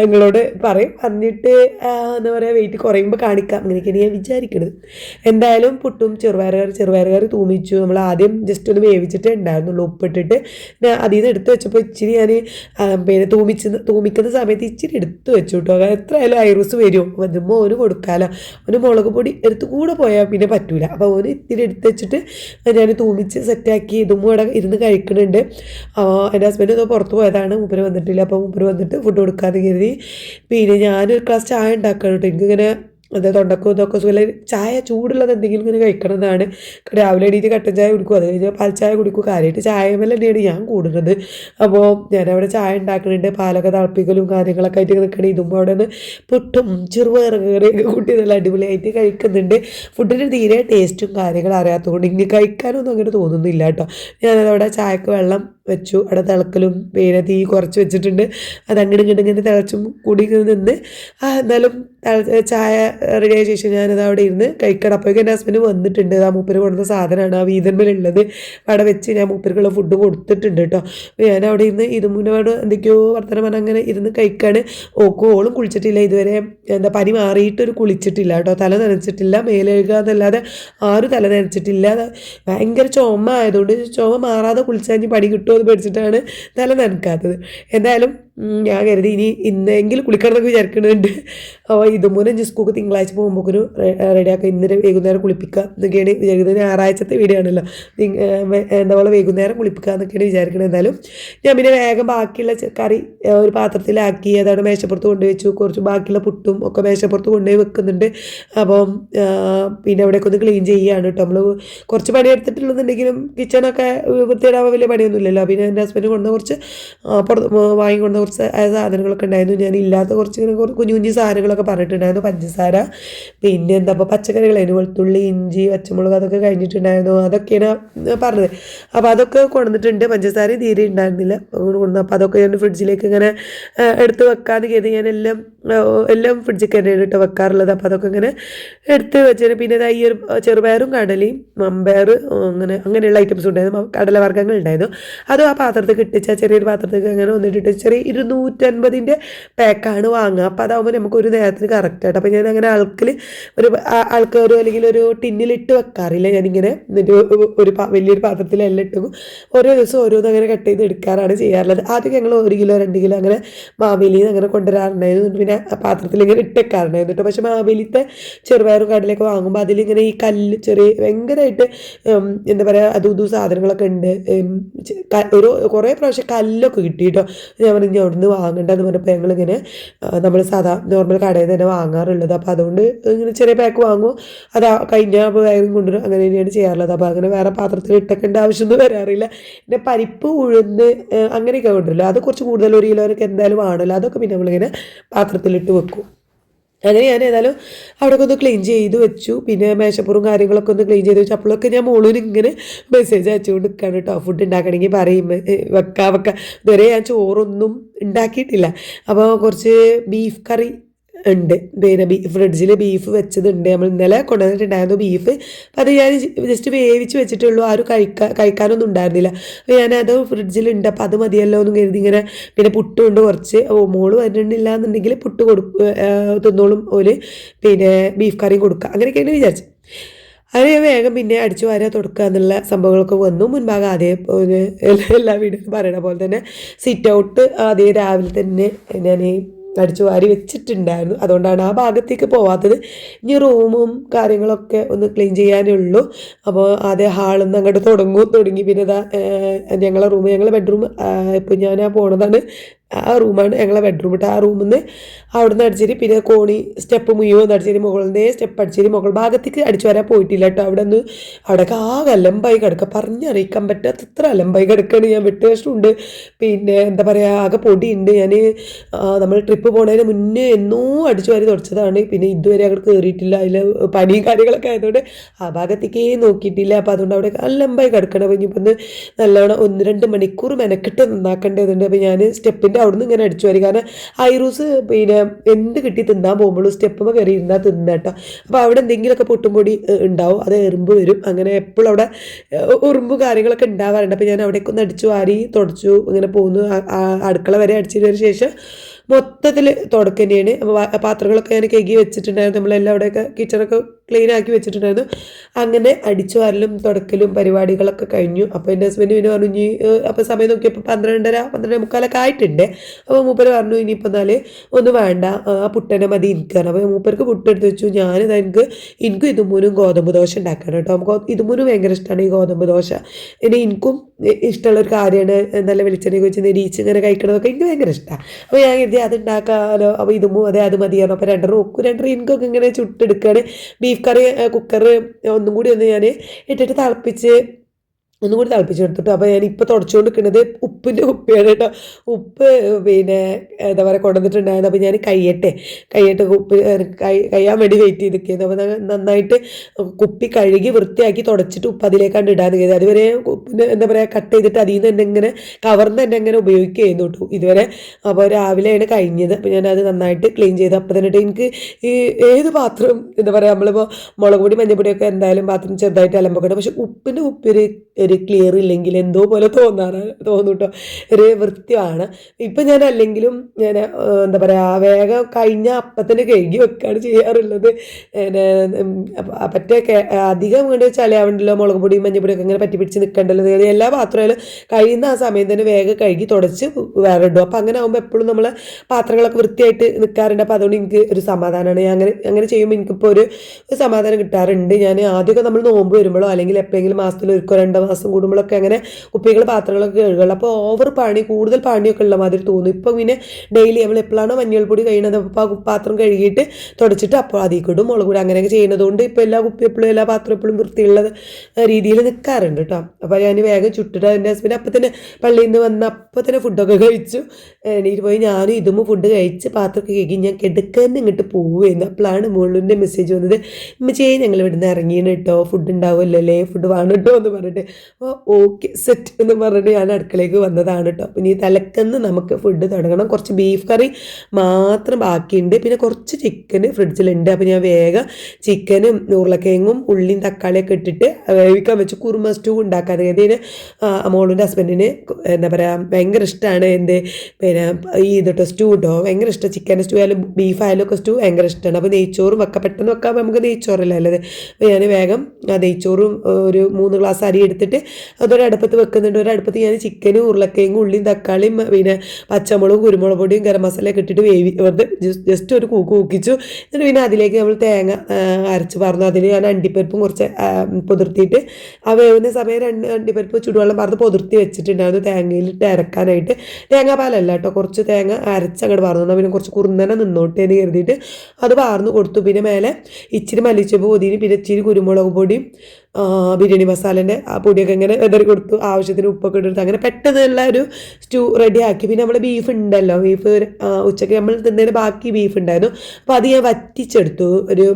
നിങ്ങളോട് പറയും. പറഞ്ഞിട്ട് എന്താ പറയുക വെയിറ്റ് കുറയുമ്പോൾ കാണിക്കാം. അങ്ങനെയൊക്കെയാണ് ഞാൻ വിചാരിക്കുന്നത് എന്തായാലും പുട്ടും ചെറുപയറുകറി ചെറുപയറുകറി തൂമിച്ചു. നമ്മൾ ആദ്യം ജസ്റ്റ് ഒന്ന് വേവിച്ചിട്ടേ ഉണ്ടായിരുന്നുള്ളൂ. ഉപ്പിട്ടിട്ട് ഞാൻ അതിൽ നിന്ന് എടുത്ത് വെച്ചപ്പോൾ ഇച്ചിരി ഞാൻ പിന്നെ തൂമിച്ച് തൂമിക്കുന്ന സമയത്ത് ഇച്ചിരി എടുത്ത് വെച്ചു കേട്ടോ. കാരണം എത്രയായാലും ഐറൂസ് വരും. വരുമ്പോൾ ഓന് കൊടുക്കാമല്ലോ ഓന് മുളക് പൊടി എടുത്ത് കൂടെ പോയാൽ പിന്നെ പറ്റൂല. അപ്പോൾ ഓന് ഇത്തിരി എടുത്ത് വെച്ചിട്ട് ഞാൻ തൂമിച്ച് സെറ്റാക്കി ഇതും കൂടെ ഇരുന്ന് കഴിക്കുന്നുണ്ട് എന്റെ ഹസ്ബൻഡ് ഇതോ പുറത്ത് പോയതാണ്. മൂപ്പര് വന്നിട്ടില്ല. അപ്പോൾ മൂപ്പര് വന്നിട്ട് ഫുഡ് കൊടുക്കാതെ കരുതി. പിന്നെ ഞാനൊരു ക്ലാസ് ചായ ഉണ്ടാക്കാൻ കേട്ടോ എനിക്കിങ്ങനെ അത് തൊണ്ടക്കും ഇതൊക്കെ സുഖമില്ല ചായ ചൂടുള്ളത് എന്തെങ്കിലും ഇങ്ങനെ കഴിക്കണമെന്നാണ് രാവിലെ എണീറ്റ് കട്ടൻ ചായ കുടിക്കും. അത് കഴിഞ്ഞാൽ പാൽ ചായ കുടിക്കും. കാര്യമായിട്ട് ചായ മേലെ തന്നെയാണ് ഞാൻ കൂടുന്നത്. അപ്പോൾ ഞാനവിടെ ചായ ഉണ്ടാക്കുന്നുണ്ട് പാലൊക്കെ തിളപ്പിക്കലും കാര്യങ്ങളൊക്കെ ആയിട്ട് നിൽക്കണേ ഇതും അവിടെ നിന്ന് പുട്ടും ചെറുപയർ കയറിയൊക്കെ കൂട്ടി നല്ല അടിപൊളിയായിട്ട് കഴിക്കുന്നുണ്ട്. ഫുഡിന് തീരെ ടേസ്റ്റും കാര്യങ്ങളും അറിയാത്തതുകൊണ്ട് ഇനി കഴിക്കാനൊന്നും അങ്ങനെ തോന്നുന്നില്ല കേട്ടോ. ഞാനതവിടെ ചായക്ക് വെള്ളം വെച്ചു. അവിടെ തിളക്കലും പിന്നെ തീ കുറച്ച് വെച്ചിട്ടുണ്ട്. അത് അങ്ങനെ ഇങ്ങോട്ടും ഇങ്ങനെ തിളച്ചും കൂടി നിന്ന് ആ എന്നാലും ചായ റെഡി ആയ ശേഷം ഞാനത് അവിടെ ഇരുന്ന് കഴിക്കണം. അപ്പോഴേക്കും എന്റെ ഹസ്ബൻഡ് വന്നിട്ടുണ്ട്. ആ മൂപ്പര് കൊടുത്ത സാധനമാണ്. ആ വീതന്മേലുള്ളത് അവിടെ വെച്ച് ഞാൻ മൂപ്പർക്കുള്ള ഫുഡ് കൊടുത്തിട്ടുണ്ട് കേട്ടോ. അപ്പോൾ ഞാൻ അവിടെ ഇരുന്ന് മുന്നോട് എന്തൊക്കെയോ വർത്തമാനം പറഞ്ഞ് അങ്ങനെ ഇരുന്ന് കഴിക്കാണ്. ഓക്കോ ഓളും കുളിച്ചിട്ടില്ല. ഇതുവരെ എന്താ പനി മാറിയിട്ടൊരു കുളിച്ചിട്ടില്ല കേട്ടോ. തല നനച്ചിട്ടില്ല. മേലെഴുകുക എന്നല്ലാതെ ആരും തല നനച്ചിട്ടില്ല. ഭയങ്കര ചുമ ആയതുകൊണ്ട് ചുമ മാറാതെ കുളിച്ചാൽ പണി കിട്ടുമോ എന്ന് പേടിച്ചിട്ടാണ് തല നനക്കാത്തത്. എന്തായാലും ഞാൻ കരുതി ഇനി ഇന്നെങ്കിലും കുളിക്കണമെന്നൊക്കെ വിചാരിക്കുന്നുണ്ട് അപ്പോൾ ഇതുമൂലം ഇനി സ്കൂൾക്ക് തിങ്കളാഴ്ച പോകുമ്പോൾ റെഡിയാക്കുക ഇന്നലെ വൈകുന്നേരം കുളിപ്പിക്കുക എന്നൊക്കെയാണ് വിചാരിക്കുന്നത്. ഞായറാഴ്ചത്തെ വീഡിയോ ആണല്ലോ എന്താ പറയുക വൈകുന്നേരം കുളിപ്പിക്കുക എന്നൊക്കെയാണ് വിചാരിക്കുന്നത് എന്തായാലും ഞാൻ പിന്നെ വേഗം ബാക്കിയുള്ള കറി ഒരു പാത്രത്തിലാക്കി അതാണ് മേശപ്പുറത്ത് കൊണ്ടുപോയി വെച്ചു കുറച്ച് ബാക്കിയുള്ള പുട്ടും ഒക്കെ മേശപ്പുറത്ത് കൊണ്ടുപോയി വെക്കുന്നുണ്ട്. അപ്പം പിന്നെ അവിടെയൊക്കെ ഒന്ന് ക്ലീൻ ചെയ്യുകയാണ് കേട്ടോ. നമ്മൾ കുറച്ച് പണി എടുത്തിട്ടുള്ളതെന്നുണ്ടെങ്കിലും കിച്ചണൊക്കെ വൃത്തിയിടാൻ വലിയ പണിയൊന്നുമില്ലല്ലോ. പിന്നെ എന്റെ ഹസ്ബൻഡ് കൊണ്ടുവന്ന കുറച്ച് പുറത്ത് വാങ്ങി കൊണ്ടുവന്ന കുറച്ച് സാധനങ്ങളൊക്കെ ഉണ്ടായിരുന്നു. ഞാൻ ഇല്ലാത്ത കുറച്ച് ഇങ്ങനെ കുഞ്ഞു കുഞ്ഞു സാധനങ്ങളൊക്കെ പറഞ്ഞിട്ടുണ്ടായിരുന്നു. പഞ്ചസാര പിന്നെ എന്താ ഇപ്പോൾ പച്ചക്കറികളായിരുന്നു വെളുത്തുള്ളി ഇഞ്ചി പച്ചമുളക് അതൊക്കെ കഴിഞ്ഞിട്ടുണ്ടായിരുന്നു. അതൊക്കെയാണ് പറഞ്ഞത്. അപ്പോൾ അതൊക്കെ കൊണ്ടുവന്നിട്ടുണ്ട്. പഞ്ചസാര തീരെ ഉണ്ടായിരുന്നില്ല. കൊണ്ടു അപ്പോൾ അതൊക്കെ ഞാൻ ഫ്രിഡ്ജിലേക്ക് ഇങ്ങനെ എടുത്ത് വെക്കാമെന്ന് കരുതി ഞാൻ എല്ലാം എല്ലാം ഫ്രിഡ്ജിൽ തന്നെയാണ് കേട്ടോ വെക്കാറുള്ളത്. അപ്പോൾ അതൊക്കെ ഇങ്ങനെ എടുത്ത് വെച്ചിട്ട് പിന്നെ ദാ ഈ ഒരു ചെറുപയറും കടലയും മമ്പയർ അങ്ങനെ അങ്ങനെയുള്ള ഐറ്റംസ് ഉണ്ടായിരുന്നു. കടലവർഗങ്ങൾ ഉണ്ടായിരുന്നു. അതും ആ പാത്രത്തിൽ ഇട്ടിച്ച ചെറിയൊരു പാത്രത്തിൽ അങ്ങനെ വന്നിട്ടിട്ട് ചെറിയ ഇരുന്നൂറ്റൻപതിന്റെ പാക്കാണ് വാങ്ങുക. അപ്പോൾ അതാകുമ്പോൾ നമുക്ക് ഒരു നേരത്തിന് കറക്റ്റായിട്ട് അപ്പോൾ ഞാൻ അങ്ങനെ അൾക്കിൽ ഒരു ആൾക്കാരോ അല്ലെങ്കിൽ ഒരു ടിന്നിലിട്ട് വെക്കാറില്ല. ഞാനിങ്ങനെ ഒരു- വലിയൊരു പാത്രത്തിലെല്ലാം ഇട്ട്. ഓരോ ദിവസം ഓരോന്ന് അങ്ങനെ കട്ട് ചെയ്ത് എടുക്കാറാണ് ചെയ്യാറുള്ളത്. ആദ്യം ഞങ്ങൾ ഒരു കിലോ രണ്ട് കിലോ അങ്ങനെ മാവേലിയിൽ അങ്ങനെ കൊണ്ടുവരാറുണ്ടായിരുന്നു. പിന്നെ പാത്രത്തിൽ ഇങ്ങനെ ഇട്ട് വെക്കാറുണ്ടായിരുന്നു കേട്ടോ. പക്ഷേ മാവേലിത്തെ ചെറുപയറും കടലൊക്കെ വാങ്ങുമ്പോൾ അതിലിങ്ങനെ ഈ കല്ല് ചെറിയ ഭയങ്കരമായിട്ട് എന്താ പറയുക അതും സാധനങ്ങളൊക്കെ ഉണ്ട്. ഒരു കുറേ പ്രാവശ്യം കല്ലൊക്കെ കിട്ടി കേട്ടോ. ഞാൻ പറഞ്ഞു അവിടെ നിന്ന് വാങ്ങണ്ടെന്ന് പറഞ്ഞപ്പോൾ ഞങ്ങളിങ്ങനെ നമ്മൾ സാധാ നോർമൽ കടയിൽ തന്നെ വാങ്ങാറുള്ളത്. അപ്പോൾ അതുകൊണ്ട് ഇങ്ങനെ ചെറിയ പാക്ക് വാങ്ങും. അത് കഴിഞ്ഞാൽ കഴിഞ്ഞ വേഗം കൊണ്ടുവരും. അങ്ങനെ തന്നെയാണ് ചെയ്യാറുള്ളത്. അപ്പോൾ അങ്ങനെ വേറെ പാത്രത്തിൽ ഇട്ടക്കേണ്ട ആവശ്യമൊന്നും വരാറില്ല. പിന്നെ പരിപ്പ് ഉഴുന്ന് അങ്ങനെയൊക്കെ കൊണ്ടുവരില്ല? അത് കുറച്ച് കൂടുതൽ ഒരു കിലോനൊക്കെ എന്തായാലും ആണല്ലോ അതൊക്കെ പിന്നെ നമ്മളിങ്ങനെ പാത്രത്തിലിട്ട് വെക്കും. അങ്ങനെ ഞാൻ ഏതായാലും അവിടെയൊക്കെ ഒന്ന് ക്ലീൻ ചെയ്ത് വെച്ചു. പിന്നെ മേശപ്പുറവും കാര്യങ്ങളൊക്കെ ഒന്ന് ക്ലീൻ ചെയ്ത് വെച്ചു. അപ്പോഴൊക്കെ ഞാൻ മോളൂന് ഇങ്ങനെ മെസ്സേജ് അയച്ചുകൊണ്ട് നിൽക്കുകയാണ് കേട്ടോ ഫുഡ് ഉണ്ടാക്കണമെങ്കിൽ പറയും. വെക്കാം വെക്കാം. ഇതുവരെ ഞാൻ ചോറൊന്നും ഉണ്ടാക്കിയിട്ടില്ല. അപ്പോൾ കുറച്ച് ബീഫ് കറി ഉണ്ട്. പിന്നെ ബീ ഫ്രിഡ്ജിൽ ബീഫ് വെച്ചതുണ്ട്. നമ്മൾ ഇന്നലെ കൊണ്ടുവന്നിട്ടുണ്ടായിരുന്നു ബീഫ്. അപ്പം അത് ഞാൻ ജസ്റ്റ് വേവിച്ച് വെച്ചിട്ടുള്ളൂ. ആരും കഴിക്കാൻ കഴിക്കാനൊന്നും ഉണ്ടായിരുന്നില്ല. അപ്പോൾ ഞാനത് ഫ്രിഡ്ജിലുണ്ട്. അപ്പോൾ അത് മതിയല്ലോ എന്ന് കരുതി ഇങ്ങനെ പിന്നെ പുട്ടുണ്ട് കുറച്ച് ഓ മോൾ വരുന്നില്ല എന്നുണ്ടെങ്കിൽ പുട്ട് കൊടുക്കും തിന്നോളും. ഒരു പിന്നെ ബീഫ് കറിയും കൊടുക്കുക അങ്ങനെയൊക്കെയാണ് വിചാരിച്ചത് അത് ഞാൻ വേഗം പിന്നെ അടിച്ചു വാരുക തുടക്കുക എന്നുള്ള സംഭവങ്ങളൊക്കെ വന്നു. ആദ്യം ഒരു എല്ലാ വീടും പറയണ പോലെ തന്നെ സിറ്റ് ഔട്ട് ആദ്യം രാവിലെ തന്നെ ഞാൻ അടിച്ചു വാരി വെച്ചിട്ടുണ്ടായിരുന്നു. അതുകൊണ്ടാണ് ആ ഭാഗത്തേക്ക് പോവാത്തത്. ഇനി റൂമും കാര്യങ്ങളൊക്കെ ഒന്ന് ക്ലീൻ ചെയ്യാനേ ഉള്ളൂ. അപ്പോൾ ആദ്യം ഹാളിൽ നിന്ന് അങ്ങോട്ട് തുടങ്ങും. തുടങ്ങി പിന്നെ ഇതാ ഞങ്ങളെ റൂം ഞങ്ങളെ ബെഡ്റൂം ഇപ്പം ഞാൻ ആ പോണതാണ്. ആ റൂമാണ് ഞങ്ങളെ ബെഡ്റൂം ഇട്ട് ആ റൂമിൽ നിന്ന് അവിടെ നിന്ന് അടിച്ചേരി. പിന്നെ കോണി സ്റ്റെപ്പ് മുഴുവൻ മുകളിൽ മുകളിന്റെ സ്റ്റെപ്പ് അടിച്ചേരി. മുകൾ ഭാഗത്തേക്ക് അടിച്ചു വരാൻ പോയിട്ടില്ല കേട്ടോ. അവിടെ നിന്ന് അവിടെയൊക്കെ ആകെ അലമ്പായി കിടക്കുക. പറഞ്ഞറിയിക്കാൻ പറ്റാത്തത്ര അലമ്പായി കിടക്കുകയാണ് ഞാൻ. വിട്ട് കഷ്ടമുണ്ട് പിന്നെ എന്താ പറയുക ആകെ പൊടിയുണ്ട്. ഞാൻ നമ്മൾ ട്രിപ്പ് പോണതിന് മുന്നേ എന്നോ അടിച്ചു വാരി തുടച്ചതാണ്. പിന്നെ ഇതുവരെ അവിടെ കയറിയിട്ടില്ല അതിൽ പനിയും കാര്യങ്ങളൊക്കെ ആയതുകൊണ്ട് ആ ഭാഗത്തേക്കേ നോക്കിയിട്ടില്ല. അപ്പോൾ അതുകൊണ്ട് അവിടെ അലമ്പായി കിടക്കണം ഇനിയിപ്പോൾ ഒന്ന് നല്ലോണം ഒന്ന് രണ്ട് മണിക്കൂർ മെനക്കെട്ട് നന്നാക്കേണ്ടതുണ്ട്. അപ്പോൾ ഞാൻ സ്റ്റെപ്പിന്റെ അവിടെ നിന്ന് ഇങ്ങനെ അടിച്ചു വരും. കാരണം ഐറൂസ് പിന്നെ എന്ത് കിട്ടി തിന്നാൻ പോകുമ്പോഴും സ്റ്റെപ്പുമ്പോൾ കയറി ഇരുന്നാൽ തിന്നാ കേട്ടോ അപ്പോൾ അവിടെ എന്തെങ്കിലുമൊക്കെ പൊട്ടുംപൊടി ഉണ്ടാവും. അത് എറുമ്പ് വരും. അങ്ങനെ എപ്പോഴും അവിടെ ഉറുമ്പും കാര്യങ്ങളൊക്കെ ഉണ്ടാവാറുണ്ട്. അപ്പോൾ ഞാൻ അവിടേക്ക് ഒന്ന് അടിച്ചു വാരി തുടച്ചു ഇങ്ങനെ പോകുന്നു അടുക്കള വരെ അടിച്ചതിന് ശേഷം മൊത്തത്തിൽ തുടക്കന്നെയാണ്. അപ്പോൾ പാത്രങ്ങളൊക്കെ ഞാൻ കഴുകി വെച്ചിട്ടുണ്ടായിരുന്നു. നമ്മളെല്ലാം അവിടെയൊക്കെ കിച്ചണൊക്കെ ക്ലീൻ ആക്കി വെച്ചിട്ടുണ്ടായിരുന്നു. അങ്ങനെ അടിച്ചു വാരലും തുടക്കലും പരിപാടികളൊക്കെ കഴിഞ്ഞു. അപ്പോൾ എന്റെ ഹസ്ബൻഡ് പിന്നെ പറഞ്ഞു ഇനി അപ്പോൾ സമയം നോക്കിയപ്പോൾ പന്ത്രണ്ടര പന്ത്രണ്ട് മുക്കാലൊക്കെ ആയിട്ടുണ്ട്. അപ്പോൾ മൂപ്പർ പറഞ്ഞു ഇനിയിപ്പോൾ എന്നാൽ ഒന്ന് വേണ്ട. ആ പുട്ടനെ മതി എനിക്കാണ് അപ്പോൾ മൂപ്പർക്ക് പുട്ടെടുത്ത് വെച്ചു. ഞാൻ എനിക്ക് എനിക്കും ഇതുമൂലും ഗോതമ്പ് ദോശ ഉണ്ടാക്കണം കേട്ടോ. നമുക്ക് ഇതുമൂന്നും ഭയങ്കര ഇഷ്ടമാണ് ഈ ഗോതമ്പ് ദോശ. ഇനി എനിക്കും ഇഷ്ടമുള്ള ഒരു കാര്യമാണ് നല്ല വെളിച്ചെണ്ണയൊക്കെ വെച്ച് നെരീച്ച് ഇങ്ങനെ കഴിക്കണതൊക്കെ എനിക്ക് ഭയങ്കര ഇഷ്ടമാണ് അപ്പോൾ ഞാൻ കരുതി അത് ഉണ്ടാക്കാമല്ലോ അപ്പോൾ ഇതും അതെ അത് മതിയാണ് അപ്പോൾ രണ്ടര ഉക്കും രണ്ടര ഇൻകൊക്കെ ഇങ്ങനെ ചുട്ടെടുക്കുകയാണ് ബീഫ് കറി കുക്കർ ഒന്നും കൂടി ഒന്ന് ഞാൻ ഇട്ടിട്ട് തിളപ്പിച്ച് ഒന്നും കൂടി തിളപ്പിച്ചെടുത്തിട്ടു അപ്പോൾ ഞാൻ ഇപ്പോൾ തുടച്ചുകൊണ്ട് നിൽക്കുന്നത് ഉപ്പിന്റെ ഉപ്പിയാണ് കേട്ടോ. ഉപ്പ് പിന്നെ എന്താ പറയുക കൊണ്ടുവന്നിട്ടുണ്ടായിരുന്നു. അപ്പോൾ ഞാൻ കയ്യട്ടെ കയ്യട്ടെ ഉപ്പ് കൈ കയ്യാൻ വേണ്ടി വെയിറ്റ് ചെയ്ത് നിൽക്കുന്നു അപ്പോൾ നന്നായിട്ട് കുപ്പി കഴുകി വൃത്തിയാക്കി തുടച്ചിട്ട് ഉപ്പ് അതിലേക്കാണ്ട് ഇടാൻ കരുതി. അതുവരെ ഉപ്പിന്റെ എന്താ പറയുക കട്ട് ചെയ്തിട്ട് അതിൽ നിന്ന് തന്നെ ഇങ്ങനെ കവർന്ന് തന്നെ ഇങ്ങനെ ഉപയോഗിക്കുകയായിരുന്നു കേട്ടോ ഇതുവരെ. അപ്പോൾ രാവിലെയാണ് കഴിഞ്ഞത്. അപ്പോൾ ഞാനത് നന്നായിട്ട് ക്ലീൻ ചെയ്ത്. അപ്പോൾ തന്നെ എനിക്ക് ഈ ഏത് പാത്രം എന്താ പറയുക നമ്മളിപ്പോൾ മുളക് പൊടി മഞ്ഞപ്പൊടിയൊക്കെ എന്തായാലും പാത്രം ചെറുതായിട്ട് അലമ്പൊക്കെ പക്ഷെ ഉപ്പിന്റെ ഉപ്പ് ഒരു ക്ലിയർ ഇല്ലെങ്കിൽ എന്തോ പോലെ തോന്നാറ് തോന്നും കേട്ടോ ഒരു വൃത്തിയാണ്. ഇപ്പം ഞാൻ അല്ലെങ്കിലും ഞാൻ എന്താ പറയുക വേഗം കഴിഞ്ഞ അപ്പത്തിന് കഴുകി വെക്കുകയാണ് ചെയ്യാറുള്ളത്. പറ്റേ അധികം വേണ്ടി ചളിയാവണ്ടല്ലോ മുളക് പൊടി മഞ്ഞപ്പൊടിയൊക്കെ ഇങ്ങനെ പറ്റി പിടിച്ച് നിൽക്കണ്ടല്ലോ എല്ലാ പാത്രങ്ങളും കഴിയുന്ന ആ സമയം തന്നെ വേഗം കഴുകി തുടച്ച് വേറെ ഇടും. അപ്പം അങ്ങനെ ആകുമ്പോൾ എപ്പോഴും നമ്മൾ പാത്രങ്ങളൊക്കെ വൃത്തിയായിട്ട് നിൽക്കാറുണ്ട് അപ്പോൾ അതുകൊണ്ട് എനിക്ക് ഒരു സമാധാനമാണ് ഞാൻ അങ്ങനെ അങ്ങനെ ചെയ്യുമ്പോൾ എനിക്കിപ്പോൾ ഒരു ഒരു സമാധാനം കിട്ടാറുണ്ട്. ഞാൻ ആദ്യമൊക്കെ നമ്മൾ നോമ്പ് വരുമ്പോഴോ അല്ലെങ്കിൽ എപ്പോഴെങ്കിലും മാസത്തിൽ ഒരുക്കോ രണ്ടോ മാസം കൂടുമ്പോഴൊക്കെ അങ്ങനെ കുപ്പികൾ പാത്രങ്ങളൊക്കെ കഴുകുള്ളൂ അപ്പോൾ ഓവർ പണി കൂടുതൽ പണിയൊക്കെ ഉള്ള മാതിരി തോന്നും. ഇപ്പം പിന്നെ ഡെയിലി നമ്മൾ എപ്പോഴാണോ മഞ്ഞൾപ്പൊടി കഴിയുന്നത് അപ്പോൾ ആ പാത്രം കഴുകിയിട്ട് തുടച്ചിട്ട് അപ്പോൾ അതിൽ കിടും മുളക് കൂടി അങ്ങനെയൊക്കെ ചെയ്യുന്നതുകൊണ്ട് ഇപ്പോൾ എല്ലാ കുപ്പി എപ്പോഴും എല്ലാ പാത്രം എപ്പോഴും വൃത്തിയുള്ള രീതിയിൽ നിൽക്കാറുണ്ട് കേട്ടോ. അപ്പോൾ ഞാൻ വേഗം ചുട്ടിട്ട് എന്റെ ഹസ്ബൻഡ് അപ്പം തന്നെ പള്ളിയിൽ നിന്ന് വന്ന് അപ്പം തന്നെ ഫുഡൊക്കെ കഴിച്ചു. എണീറ്റ് പോയി ഞാനും ഇതും ഫുഡ് കഴിച്ച് പാത്രമൊക്കെ കഴുകി ഞാൻ കിടക്കാൻ ഇങ്ങോട്ട് പോവുമായിരുന്നു അപ്പോഴാണ് മുകളിന്റെ മെസ്സേജ് വന്നത് ഉമ്മച്ചേ ഞങ്ങൾ ഇവിടുന്ന് ഇറങ്ങിയാണ് കേട്ടോ ഫുഡ് ഉണ്ടാവുമല്ലോ അല്ലേ? ഫുഡ് വേണം കേട്ടോ എന്ന് പറഞ്ഞിട്ട്. അപ്പോൾ ഓക്കെ സെറ്റ് എന്ന് പറഞ്ഞിട്ട് ഞാൻ അടുക്കളയ്ക്ക് വന്നതാണ് കേട്ടോ ഇനി തലക്കന്ന് നമുക്ക് ഫുഡ് തുടങ്ങണം. കുറച്ച് ബീഫ് കറി മാത്രം ബാക്കിയുണ്ട്. പിന്നെ കുറച്ച് ചിക്കൻ ഫ്രിഡ്ജിലുണ്ട് അപ്പോൾ ഞാൻ വേഗം ചിക്കനും ഉരുളക്കിഴങ്ങും ഉള്ളിയും തക്കാളിയൊക്കെ ഇട്ടിട്ട് വേവിക്കാൻ വെച്ച് കുറുമ സ്റ്റൂ ഉണ്ടാക്കാൻ. ഇതിന് അമോളിന്റെ ഹസ്ബൻഡിന് എന്താ പറയുക ഭയങ്കര ഇഷ്ടമാണ് എന്റെ പിന്നെ ഈ ഇതിട്ടോ സ്റ്റൂ കേട്ടോ ഭയങ്കര ഇഷ്ടം. ചിക്കൻ സ്റ്റൂ ആയാലും ബീഫ് ആയാലും ഒക്കെ സ്റ്റൂ ഭയങ്കര ഇഷ്ടമാണ് അപ്പോൾ നെയ്ച്ചോറും വെക്ക പെട്ടെന്ന് വെക്കാൻ നമുക്ക് നെയ്ച്ചോറല്ലേ അല്ലത് അപ്പോൾ ഞാൻ വേഗം നെയ്ച്ചോറും ഒരു മൂന്ന് ഗ്ലാസ് അരി എടുത്തിട്ട് അതൊരു അടുപ്പത്ത് വെക്കുന്നുണ്ട്. അടുപ്പത്ത് ഞാൻ ചിക്കനും ഉരുളക്കയും ഉള്ളിയും തക്കാളിയും പിന്നെ പച്ചമുളകും കുരുമുളക് പൊടിയും ഗരം മസാലയൊക്കെ ഇട്ടിട്ട് വേവി വെറുതെ ജസ്റ്റ് ഒരു കൂക്ക് കൂക്കിച്ചു. എന്നിട്ട് പിന്നെ അതിലേക്ക് നമ്മൾ തേങ്ങ അരച്ച് പറഞ്ഞു അതിൽ ഞാൻ അണ്ടിപ്പരിപ്പും കുറച്ച് പുതിർത്തിയിട്ട് ആ വേവുന്ന സമയം രണ്ട് അണ്ടിപ്പരിപ്പ് ചുടുവെള്ളം പറഞ്ഞ് പൊതിർത്തി വെച്ചിട്ടുണ്ടായിരുന്നു. തേങ്ങയിലിട്ട് അരക്കാനായിട്ട്. തേങ്ങാപ്പാലല്ല കേട്ടോ. കുറച്ച് തേങ്ങ അരച്ച് അങ്ങോട്ട് പറഞ്ഞു പിന്നെ കുറച്ച് കുറുന്നനെ നിന്നോട്ടെ എന്ന് കരുതിയിട്ട് അത് പാർന്നു കൊടുത്തു. പിന്നെ മേലെ ഇച്ചിരി മല്ലിച്ചപ്പ് പൊതിന് പിന്നെ ഇച്ചിരി കുരുമുളക് പൊടിയും ബിരിയാണി മസാലേന്റെ ആ പൊടിയൊക്കെ ഇങ്ങനെ വെതറി കൊടുത്തു ആവശ്യത്തിന് ഉപ്പൊക്കെ ഇട്ടെടുത്ത് അങ്ങനെ പെട്ടെന്നുള്ള ഒരു സ്റ്റൂ റെഡിയാക്കി പിന്നെ നമ്മൾ ബീഫ് ഉണ്ടല്ലോ ബീഫ് ഉച്ചയ്ക്ക് നമ്മൾ തിന്നതിന് ബാക്കി ബീഫ് ഉണ്ടായിരുന്നു. അപ്പോൾ അത് ഞാൻ വറ്റിച്ചെടുത്തു. ഒരു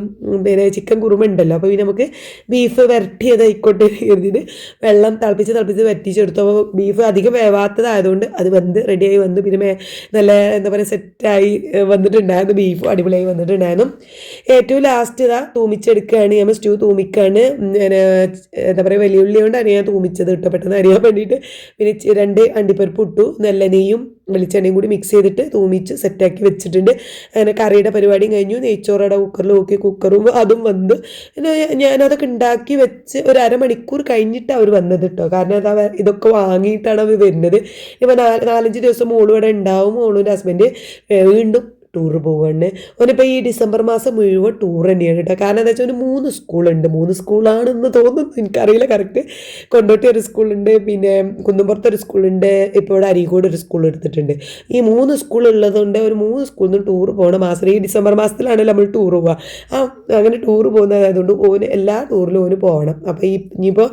പിന്നെ ചിക്കൻ കുറുമ ഉണ്ടല്ലോ അപ്പോൾ പിന്നെ നമുക്ക് ബീഫ് വരട്ടിയതായിക്കോട്ടെ കരുതിയിട്ട് വെള്ളം തിളപ്പിച്ച് തിളപ്പിച്ച് വറ്റിച്ചെടുത്തു. അപ്പോൾ ബീഫ് അധികം വേവാത്തതായതുകൊണ്ട് അത് വന്ന് റെഡിയായി വന്നു. പിന്നെ നല്ല എന്താ പറയുക സെറ്റായി വന്നിട്ടുണ്ടായിരുന്നു. ബീഫ് അടിപൊളിയായി വന്നിട്ടുണ്ടായിരുന്നു. ഏറ്റവും ലാസ്റ്റ് ഇതാ തൂമിച്ചെടുക്കുകയാണ് നമ്മൾ സ്റ്റൂ തൂമിക്കാണ്. ഞാൻ എന്താ പറയുക വലിയ ഉള്ളി കൊണ്ട് അരിയാൻ തൂമിച്ചത് ഇട്ട് പെട്ടെന്ന് അരിയാൻ വേണ്ടിയിട്ട് പിന്നെ രണ്ട് അണ്ടിപ്പരിപ്പ് ഇട്ടു നെല്ലനെയും വെളിച്ചെണ്ണയും കൂടി മിക്സ് ചെയ്തിട്ട് തൂമിച്ച് സെറ്റാക്കി വെച്ചിട്ടുണ്ട്. അങ്ങനെ കറിയുടെ പരിപാടിയും കഴിഞ്ഞു. നെയ്ച്ചോറയുടെ കുക്കറിൽ നോക്കി കുക്കറും അതും വന്ന്. പിന്നെ ഞാനതൊക്കെ ഉണ്ടാക്കി വെച്ച് ഒരു അരമണിക്കൂർ കഴിഞ്ഞിട്ട് അവർ വന്നത് കേട്ടോ. കാരണം അത് ഇതൊക്കെ വാങ്ങിയിട്ടാണ് അവർ വരുന്നത്. ഇപ്പോൾ നാല് നാലഞ്ച് ദിവസം മോളും ഇവിടെ ഉണ്ടാവും മോളും ഹസ്ബൻഡ് വീണ്ടും ടൂർ പോവുകയാണ് ഓനിപ്പോൾ ഈ ഡിസംബർ മാസം മുഴുവൻ ടൂർ തന്നെയാണ് കേട്ടോ കാരണം എന്താ വെച്ചാൽ ഒരു മൂന്ന് സ്കൂളുണ്ട് മൂന്ന് സ്കൂളാണെന്ന് തോന്നുന്നു. എനിക്കറിയില്ല കറക്റ്റ് കൊണ്ടോട്ടി ഒരു സ്കൂളുണ്ട് പിന്നെ കുന്നുംപുറത്ത് ഒരു സ്കൂളുണ്ട് ഇപ്പോൾ ഇവിടെ അരീക്കോട് ഒരു സ്കൂൾ എടുത്തിട്ടുണ്ട്. ഈ മൂന്ന് സ്കൂൾ ഉള്ളതുകൊണ്ട് ഒരു മൂന്ന് സ്കൂളിൽ നിന്ന് ടൂർ പോകണം മാസം ഈ ഡിസംബർ മാസത്തിലാണല്ലോ നമ്മൾ ടൂർ പോവുക ആ അങ്ങനെ ടൂർ പോകുന്നതായതുകൊണ്ട് ഓന് എല്ലാ ടൂറിലും ഓന് പോകണം അപ്പോൾ ഈ ഇനിയിപ്പോൾ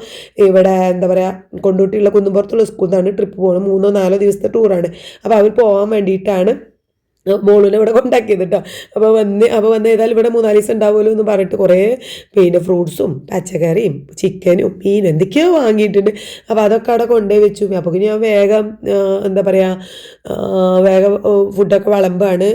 ഇവിടെ എന്താ പറയുക കൊണ്ടോട്ടിയുള്ള കുന്നുംപുറത്തുള്ള സ്കൂളിൽ നിന്നാണ് ട്രിപ്പ് പോകണം മൂന്നോ നാലോ ദിവസത്തെ ടൂറാണ് അപ്പോൾ അവർ പോകാൻ വേണ്ടിയിട്ടാണ് മോളിനെ ഇവിടെ കൊണ്ടാക്കിയത് കേട്ടോ അപ്പോൾ വന്ന് അപ്പോൾ വന്ന് ഏതായാലും ഇവിടെ മൂന്നാൽ ദിവസം ഉണ്ടാവുമല്ലോ എന്ന് പറഞ്ഞിട്ട് കുറേ പിന്നെ ഫ്രൂട്ട്സും പച്ചക്കറിയും ചിക്കനും മീനും എന്തൊക്കെയോ വാങ്ങിയിട്ടുണ്ട്. അപ്പോൾ അതൊക്കെ അവിടെ കൊണ്ടുപോയി വെച്ചു. അപ്പോൾ ഞാൻ വേഗം എന്താ പറയുക വേഗം ഫുഡൊക്കെ വിളമ്പാണ്.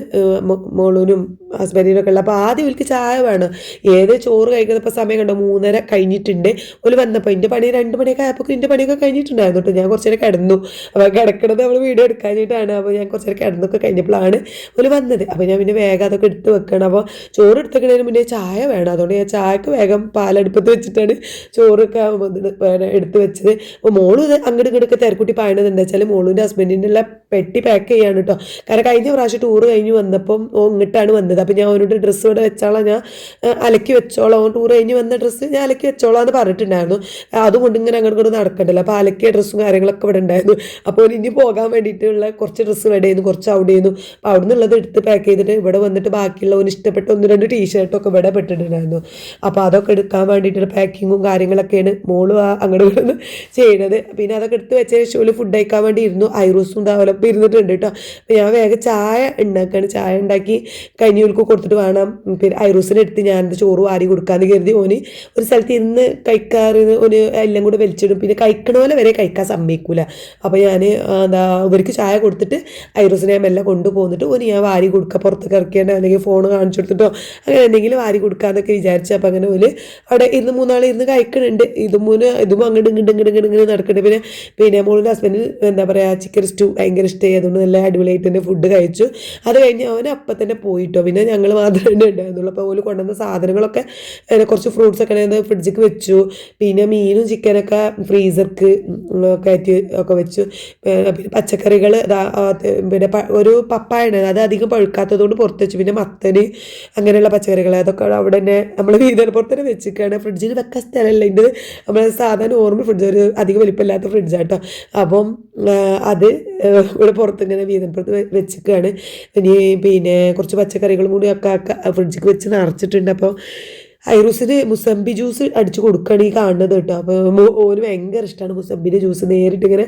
മോളൂനും ഹസ്ബൻഡിനൊക്കെ ഉള്ളത് അപ്പോൾ ആദ്യം ഇവർക്ക് ചായ വേണം. ഏത് ചോറ് കഴിക്കുന്നപ്പോൾ സമയം കണ്ടോ മൂന്നര കഴിഞ്ഞിട്ടുണ്ട്. ഒരു വന്നപ്പോൾ എന്റെ പണി രണ്ട് മണിയൊക്കെ ആയപ്പോൾ എന്റെ പണിയൊക്കെ കഴിഞ്ഞിട്ടുണ്ടായിരുന്നു കേട്ടോ ഞാൻ കുറച്ചേരം കിടന്നു. അപ്പോൾ കിടക്കണത് നമ്മൾ വീഡിയോ എടുക്കാനായിട്ടാണ് അപ്പോൾ ഞാൻ കുറച്ചേരം കിടന്നൊക്കെ കഴിഞ്ഞപ്പോഴാണ് ഒരു വന്നത്. അപ്പോൾ ഞാൻ പിന്നെ വേഗം അതൊക്കെ എടുത്ത് വെക്കണം. അപ്പോൾ ചോറ് എടുത്തേക്കണതിന് മുന്നേ ചായ വേണം. അതുകൊണ്ട് ഞാൻ ചായക്ക് വേഗം പാലടുപ്പത്ത് വെച്ചിട്ടാണ് ചോറൊക്കെ എടുത്ത് വെച്ചത്. അപ്പോൾ മോളും ഇത് അങ്ങോട്ട് ഇങ്ങോട്ടൊക്കെ തിരക്കുട്ടി പായണത് എന്താ വെച്ചാൽ മോളൂന്റെ ഹസ്ബൻഡിന്റെ പെട്ടി പാക്ക് ചെയ്യാണ് കേട്ടോ കാരണം കഴിഞ്ഞ പ്രാവശ്യം ടൂറ് കഴിഞ്ഞ് വന്നപ്പം ഓ ഇങ്ങോട്ടാണ് വന്നത്. അപ്പോൾ ഞാൻ അവനോട് ഡ്രസ്സ് ഇവിടെ വെച്ചോളാം. ഞാൻ അലക്കി വെച്ചോളാം. ഓൻ ടൂർ കഴിഞ്ഞ് വന്ന ഡ്രസ്സ് ഞാൻ അലക്കി വെച്ചോളാം എന്ന് പറഞ്ഞിട്ടുണ്ടായിരുന്നു. അതുകൊണ്ട് ഇങ്ങനെ അങ്ങോട്ട് ഇങ്ങോട്ട് നടക്കണ്ടല്ലോ. അപ്പോൾ അലക്കിയ ഡ്രസ്സും കാര്യങ്ങളൊക്കെ ഇവിടെ ഉണ്ടായിരുന്നു. അപ്പോൾ ഇനി പോകാൻ വേണ്ടിയിട്ടുള്ള കുറച്ച് ഡ്രസ്സ് ഇവിടെ ആയിരുന്നു. കുറച്ച് അവിടെ ആയിരുന്നു. അപ്പോൾ അവിടെ നിന്നുള്ളത് എടുത്ത് പാക്ക് ചെയ്തിട്ട് ഇവിടെ വന്നിട്ട് ബാക്കിയുള്ള ഒരു ഇഷ്ടപ്പെട്ട ഒന്ന് രണ്ട് ടീഷർട്ടൊക്കെ ഇവിടെ പെട്ടിട്ടുണ്ടായിരുന്നു. അപ്പോൾ അതൊക്കെ എടുക്കാൻ വേണ്ടിയിട്ട് പാക്കിങ്ങും കാര്യങ്ങളൊക്കെയാണ് മോൾ അങ്ങോട്ട് ഇങ്ങോട്ട് ചെയ്യണത്. പിന്നെ അതൊക്കെ എടുത്ത് വെച്ച ശേഷം ഫുഡ് കഴിക്കാൻ വേണ്ടി ഇരുന്നു. ഐറൂസും ഡെവലപ്പ് ഇരുന്നിട്ടുണ്ട് കേട്ടോ അപ്പോൾ ഞാൻ വേഗം ചായ ഉണ്ടാക്കുകയാണ് ചായ ഉണ്ടാക്കി കഞ്ഞികൾക്ക് കൊടുത്തിട്ട് വേണം. പിന്നെ ഐറൂസിനെടുത്ത് എന്റെ ചോറ് വാരി കൊടുക്കാമെന്ന് കരുതി ഓന് ഒരു സ്ഥലത്ത് ഇരുന്ന് കഴിക്കാറ് ഒരു എല്ലാം കൂടെ വലിച്ചിടും. പിന്നെ കഴിക്കണ പോലെ വരെ കഴിക്കാൻ സമ്മതിക്കൂല. അപ്പോൾ ഞാൻ എന്താ ഇവർക്ക് ചായ കൊടുത്തിട്ട് ഐറൂസിനെ മെല്ലെ കൊണ്ടുപോന്നിട്ട് ഓന് ഞാൻ വാരി കൊടുക്കുക പുറത്തേക്ക് ഇറക്കിയാണ്ട് അല്ലെങ്കിൽ ഫോൺ കാണിച്ചു കൊടുത്തിട്ടോ അങ്ങനെ എന്തെങ്കിലും വാരി കൊടുക്കാന്നൊക്കെ വിചാരിച്ചു അപ്പം അങ്ങനെ ഒരു അവിടെ ഇരുന്ന് മൂന്നാൾ ഇരുന്ന് കഴിക്കണുണ്ട്. ഇതും മൂന്ന് ഇതും അങ്ങോട്ട് ഇങ്ങോട്ട് ഇങ്ങോട്ട് ഇങ്ങോട്ട് നടക്കുന്നുണ്ട് പിന്നെ പിന്നെ മോളിന്റെ ഹസ്ബൻഡ് എന്താ പറയുക ചിക്കൻ സ്റ്റൂ ഭയങ്കര ഇഷ്ടമായി അതുകൊണ്ട് നല്ല അടിപൊളിയായിട്ട് തന്നെ ഫുഡ് കഴിച്ചു. അത് കഴിഞ്ഞ് അവൻ അപ്പം തന്നെ പോയിട്ടോ. പിന്നെ ഞങ്ങൾ മാത്രമേ ഉണ്ടായിരുന്നുള്ളൂ. അപ്പോൾ ഓൽ കൊണ്ടുവന്ന സാധനങ്ങളൊക്കെ കുറച്ച് ഫ്രൂട്ട്സ് ഒക്കെ ഫ്രിഡ്ജിക്ക് വെച്ചു. പിന്നെ മീനും ചിക്കനൊക്കെ ഫ്രീസർക്ക് കയറ്റി ഒക്കെ വെച്ചു. പിന്നെ പച്ചക്കറികൾ പിന്നെ ഒരു പപ്പായ ഉണ്ടായിരുന്നു. അത് അധികം പഴുക്കാത്തതുകൊണ്ട് പുറത്ത് വെച്ചു. പിന്നെ മത്തന് അങ്ങനെയുള്ള പച്ചക്കറികൾ അതൊക്കെ അവിടെ തന്നെ നമ്മൾ വീതനപ്പുറത്ത് തന്നെ വെച്ചിരിക്കുകയാണ് ഫ്രിഡ്ജിൽ വെക്കാൻ സ്ഥലമല്ല. ഇത് നമ്മൾ സാധാരണ നോർമൽ ഫ്രിഡ്ജ് ഒരു അധികം വലിപ്പമില്ലാത്ത ഫ്രിഡ്ജാട്ടോ അപ്പം അത് ഇവിടെ പുറത്ത് ഇങ്ങനെ വീതനപ്പുറത്ത് പുറത്ത് വെച്ചിരിക്കുകയാണ് ഇനി പിന്നെ കുറച്ച് പച്ചക്കറികളും കൂടി ഒക്കെ ഫ്രിഡ്ജിൽ വെച്ച് നിറച്ചിട്ടുണ്ട്. അപ്പോൾ ഐറൂസിന് മുസംബി ജ്യൂസ് അടിച്ച് കൊടുക്കുകയാണ് ഈ കാണുന്നത് കേട്ടോ. അപ്പോൾ ഓന് ഭയങ്കര ഇഷ്ടമാണ് മുസംബിന്റെ ജ്യൂസ് നേരിട്ട് ഇങ്ങനെ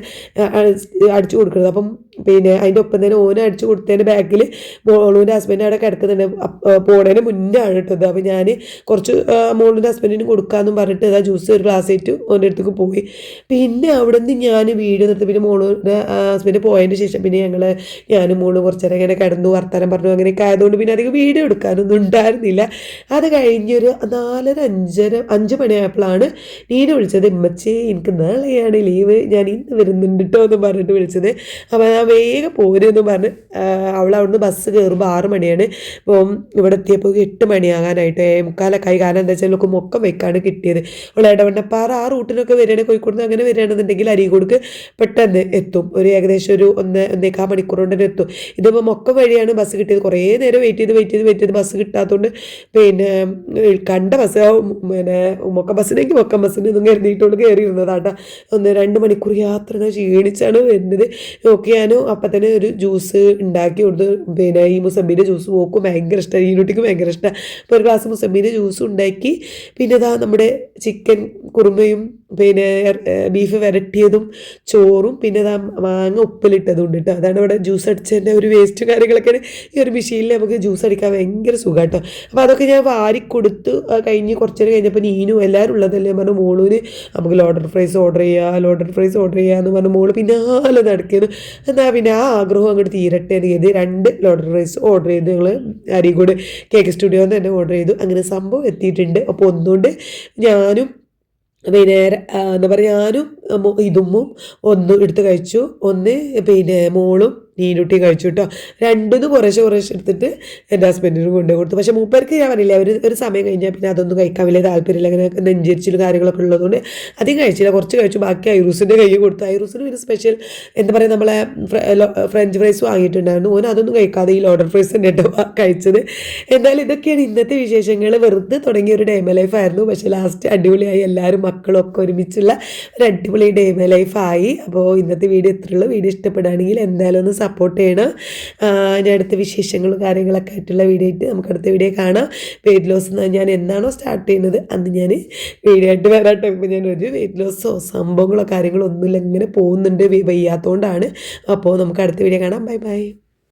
അടിച്ചു കൊടുക്കുന്നത് അപ്പം പിന്നെ അതിന്റെ ഒപ്പം തന്നെ ഓന് അടിച്ചു കൊടുത്തതിന്റെ ബാക്കിൽ മോളൂന്റെ ഹസ്ബൻഡ് അവിടെ കിടക്കുന്നുണ്ട്. പോണേന് മുന്നേ ആണ് കേട്ടത് അപ്പോൾ ഞാൻ കുറച്ച് മോളൂന്റെ ഹസ്ബൻഡിന് കൊടുക്കാമെന്നും പറഞ്ഞിട്ട് ആ ജ്യൂസ് ഒരു ഗ്ലാസ് ആയിട്ട് ഓന്റെ അടുത്തേക്ക് പോയി. പിന്നെ അവിടെ നിന്ന് ഞാൻ വീഡിയോ നിർത്തി. പിന്നെ മോളൂന്റെ ഹസ്ബൻഡ് പോയതിന് ശേഷം പിന്നെ ഞങ്ങൾ ഞാനും മോളും കുറച്ച് നേരം ഇങ്ങനെ കിടന്നു വർത്തമാനം പറഞ്ഞു അങ്ങനെയൊക്കെ ആയതുകൊണ്ട് പിന്നെ അധികം വീഡിയോ എടുക്കാനൊന്നും ഉണ്ടായിരുന്നില്ല. അത് കഴിഞ്ഞൊരു നാലര അഞ്ചര അഞ്ച് മണിയായപ്പോഴാണ് നീന വിളിച്ചത് ഇമ്മച്ചി എനിക്ക് നാളെയാണ് ലീവ് ഞാൻ ഇന്ന് വരുന്നുണ്ട് കേട്ടോ എന്ന് പറഞ്ഞിട്ട് വിളിച്ചത്. അപ്പോൾ ഞാൻ വേഗം പോരുമെന്ന് പറഞ്ഞ് അവൾ അവിടുന്ന് ബസ് കയറുമ്പോൾ ആറ് മണിയാണ്. അപ്പം ഇവിടെ എത്തിയപ്പോൾ എട്ട് മണിയാകാനായിട്ട് മുക്കാലൊക്കെ കാരണം എന്താ വെച്ചാൽ നമുക്ക് മൊക്കം വെക്കാണ് കിട്ടിയത്. അവൾ ഇടവണ്ണപ്പാറ ആ റൂട്ടിനൊക്കെ വരികയാണെങ്കിൽ കോഴിക്കോട് നിന്ന് അങ്ങനെ വരികയാണെന്നുണ്ടെങ്കിൽ അരീക്കോടുക്ക് പെട്ടെന്ന് എത്തും. ഒരു ഏകദേശം ഒരു ഒന്ന് ഒന്നേക്കാ മണിക്കൂർ തന്നെ എത്തും. ഇതിപ്പോൾ മൊക്കം വഴിയാണ് ബസ് കിട്ടിയത്. കുറേ നേരം വെയിറ്റ് ചെയ്ത് വെയിറ്റ് ചെയ്ത് വെയിറ്റ് ചെയ്ത് ബസ് കിട്ടാത്തതുകൊണ്ട് പിന്നെ കണ്ട ബസ് പിന്നെ മൊക്കം ബസ്സിനെങ്കിൽ മൊക്കം ബസ്സിന് ഇതും കരുതിയിട്ടുകൊണ്ട് കയറി ഇരുന്നതാട്ടോ ഒന്ന് രണ്ട് മണിക്കൂർ യാത്ര ക്ഷീണിച്ചാണ് വരുന്നത്. നോക്കി ഞാൻ അപ്പം തന്നെ ഒരു ജ്യൂസ് ഉണ്ടാക്കി കൊടുത്ത് പിന്നെ ഈ മുസമ്മിന്റെ ജ്യൂസ് നോക്കും ഭയങ്കര ഇഷ്ടമാണ് ഈ കുട്ടിക്ക് ഭയങ്കര ഇഷ്ടമാണ് അപ്പോൾ ഒരു ഗ്ലാസ് മുസമ്മിന്റെ ജ്യൂസ് ഉണ്ടാക്കി പിന്നെ ഇതാ നമ്മുടെ ചിക്കൻ കുറുമയും പിന്നെ ബീഫ് വരട്ടിയതും ചോറും പിന്നെ ഇതാ മാങ്ങ ഉപ്പിലിട്ടതും ഉണ്ട് കേട്ടോ അതാണ് ഇവിടെ ജ്യൂസ് അടിച്ചതിന്റെ ഒരു വേസ്റ്റ് കാര്യങ്ങളൊക്കെയാണ്. ഈ ഒരു മെഷീനിൽ നമുക്ക് ജ്യൂസ് അടിക്കാൻ ഭയങ്കര സുഖം കേട്ടോ അപ്പോൾ അതൊക്കെ ഞാൻ വാരി കൊടുത്ത് ആ കഴിഞ്ഞ് കുറച്ച് നേരം കഴിഞ്ഞപ്പോൾ നീനും എല്ലാവരും ഉള്ളതല്ലേ? പറഞ്ഞു മോളൂന് നമുക്ക് ലോഡർ ഫ്രൈസ് ഓർഡർ ചെയ്യാം ലോഡർ ഫ്രൈസ് ഓർഡർ ചെയ്യാമെന്ന് പറഞ്ഞു മോൾ പിന്നാലെ നടക്കുന്നു എന്നാൽ പിന്നെ ആ ആഗ്രഹം അങ്ങോട്ട് തീരട്ടെ എന്ന് കരുതി രണ്ട് ലോഡർ ഫ്രൈസ് ഓർഡർ ചെയ്ത് ഞങ്ങൾ അരീക്കോട് കേക്ക് സ്റ്റുഡിയോ നിന്ന് തന്നെ ഓർഡർ ചെയ്തു. അങ്ങനെ സംഭവം എത്തിയിട്ടുണ്ട്. അപ്പോൾ ഒന്നുകൊണ്ട് ഞാനും പിന്നെ എന്താ പറയുക ഞാനും ഇതുമ്മും ഒന്ന് എടുത്ത് കഴിച്ചു. ഒന്ന് പിന്നെ മോളും നീനുട്ടി കഴിച്ചു കേട്ടോ രണ്ടിന്ന് കുറേശ്ശെ കുറേശ്ശെ എടുത്തിട്ട് എന്റെ ഹസ്ബൻഡിന് കൊണ്ടു കൊടുത്തു. പക്ഷേ മൂപ്പർക്ക് ഞാൻ പറഞ്ഞില്ല ഒരു ഒരു സമയം കഴിഞ്ഞാൽ പിന്നെ അതൊന്നും കഴിക്കാൻ വലിയ താല്പര്യമില്ല. അങ്ങനെ നെഞ്ചരിച്ചിലും കാര്യങ്ങളൊക്കെ ഉള്ളതുകൊണ്ട് അധികം കഴിച്ചില്ല. കുറച്ച് കഴിച്ചു. ബാക്കി ഐറൂസിന്റെ കൈ കൊടുത്തു. ഐറൂസിന് പിന്നെ സ്പെഷ്യൽ എന്താ പറയുക നമ്മളെ ഫ്രഞ്ച് ഫ്രൈസ് വാങ്ങിയിട്ടുണ്ടായിരുന്നു. ഓൻ അതൊന്നും കഴിക്കാതെ ഈ ലോഡർ ഫ്രൈസ് തന്നെ കേട്ടോ കഴിച്ചത്. എന്തായാലും ഇതൊക്കെയാണ് ഇന്നത്തെ വിശേഷങ്ങൾ വെറുതെ തുടങ്ങിയ ഒരു ഡേമ ലൈഫ് ആയിരുന്നു. പക്ഷേ ലാസ്റ്റ് അടിപൊളിയായി. എല്ലാവരും മക്കളൊക്കെ ഒരുമിച്ചുള്ള ഒരു അടിപൊളി ഡേമ ലൈഫായി അപ്പോൾ ഇന്നത്തെ വീഡിയോ ഇത്രയുള്ള വീഡിയോ ഇഷ്ടപ്പെടുകയാണെങ്കിൽ എന്തായാലും ഒന്ന് സപ്പോർട്ട് ചെയ്യണം. ഞാൻ അടുത്ത വിശേഷങ്ങളും കാര്യങ്ങളൊക്കെ ആയിട്ടുള്ള വീഡിയോ ആയിട്ട് നമുക്ക് അടുത്ത വീഡിയോ കാണാം. വെയിറ്റ് ലോസ് ഞാൻ എന്നാണോ സ്റ്റാർട്ട് ചെയ്യുന്നത് അന്ന് ഞാൻ വീഡിയോ ആയിട്ട് വരാട്ടോ. ഇപ്പോൾ ഞാൻ ഒരു വെയിറ്റ് ലോസോ സംഭവങ്ങളോ കാര്യങ്ങളോ ഒന്നുമില്ല ഇങ്ങനെ പോകുന്നുണ്ട് വയ്യാത്തതുകൊണ്ടാണ് അപ്പോൾ നമുക്ക് അടുത്ത വീഡിയോ കാണാം. Bye bye